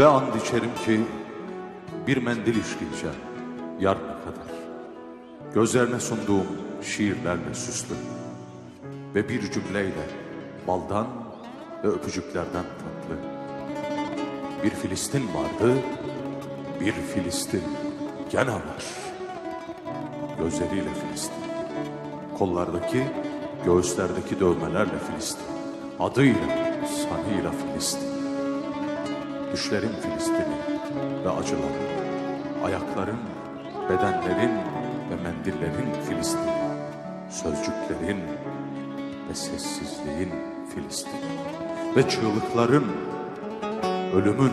Ve and içerim ki bir mendil işleyeceğim yarına kadar. Gözlerine sunduğum şiirlerle süslü ve bir cümleyle baldan ve öpücüklerden tatlı. Bir Filistin vardı, bir Filistin gene var. Gözleriyle Filistin, kollardaki, göğüslerdeki dövmelerle Filistin, adıyla, sanıyla Filistin. Düşlerin Filistin'i ve acıların, ayakların, bedenlerin ve mendillerin Filistin'i, sözcüklerin ve sessizliğin Filistin'i ve çığlıkların, ölümün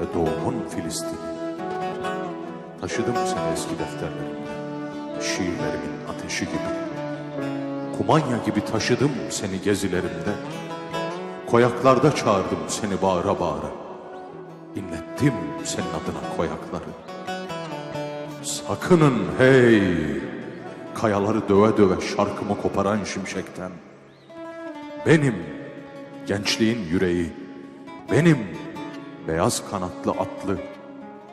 ve doğumun Filistin'i. Taşıdım seni eski defterlerimde, şiirlerimin ateşi gibi. Kumanya gibi taşıdım seni gezilerimde. Koyaklarda çağırdım seni bağıra bağıra. İnlettim senin adına koyakları. Sakının hey! Kayaları döve döve şarkımı koparan şimşekten. Benim gençliğin yüreği, benim beyaz kanatlı atlı,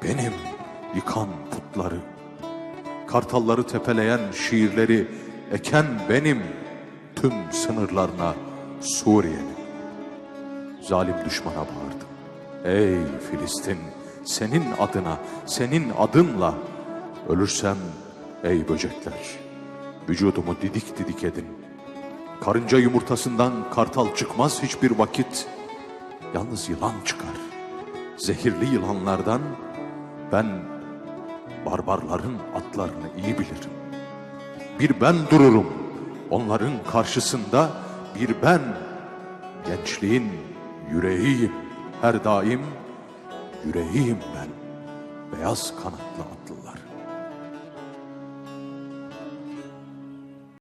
benim yıkan putları. Kartalları tepeleyen şiirleri eken benim tüm sınırlarına Suriye'nin. Zalim düşmana bağırdım. Ey Filistin senin adına, senin adınla ölürsem ey böcekler vücudumu didik didik edin. Karınca yumurtasından kartal çıkmaz hiçbir vakit. Yalnız yılan çıkar. Zehirli yılanlardan ben barbarların atlarını iyi bilirim. Bir ben dururum onların karşısında bir ben gençliğin yüreğiyim her daim yüreğiyim ben beyaz kanatlı atlılar.